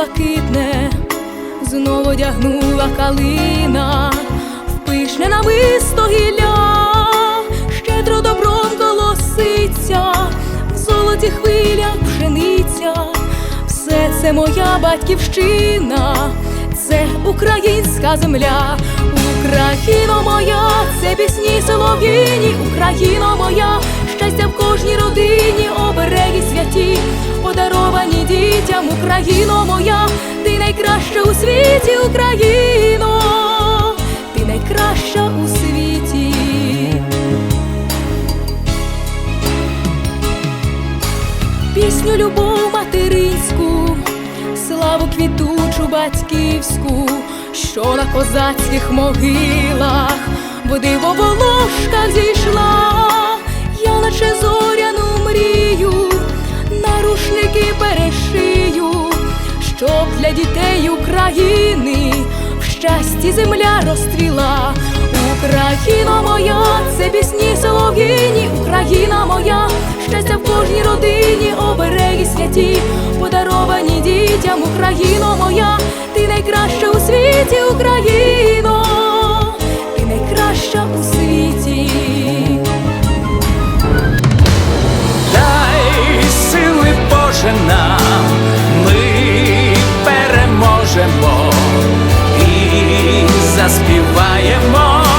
блакитне, знов одягнула калина, в пишне намисто гілля, щедро добром колоситься, в золоті хвилях пшениця, все це моя батьківщина, це українська земля, Україно моя, це пісні солов'їні, Україно моя, щастя в кожній родині, дітям, Україно моя, ти найкраща у світі, Україно, ти найкраща у світі. Пісню любов материнську, славу квітучу батьківську, що на козацьких могилах, в волошках зійшла, щоб для дітей України. В щасті земля розцвіла. Україна моя, це пісні солов'їні, Україна моя, щастя в кожній родині, обереги святі, подаровані дітям, Україно моя, ти найкраща у світі, Україно, заспіваємо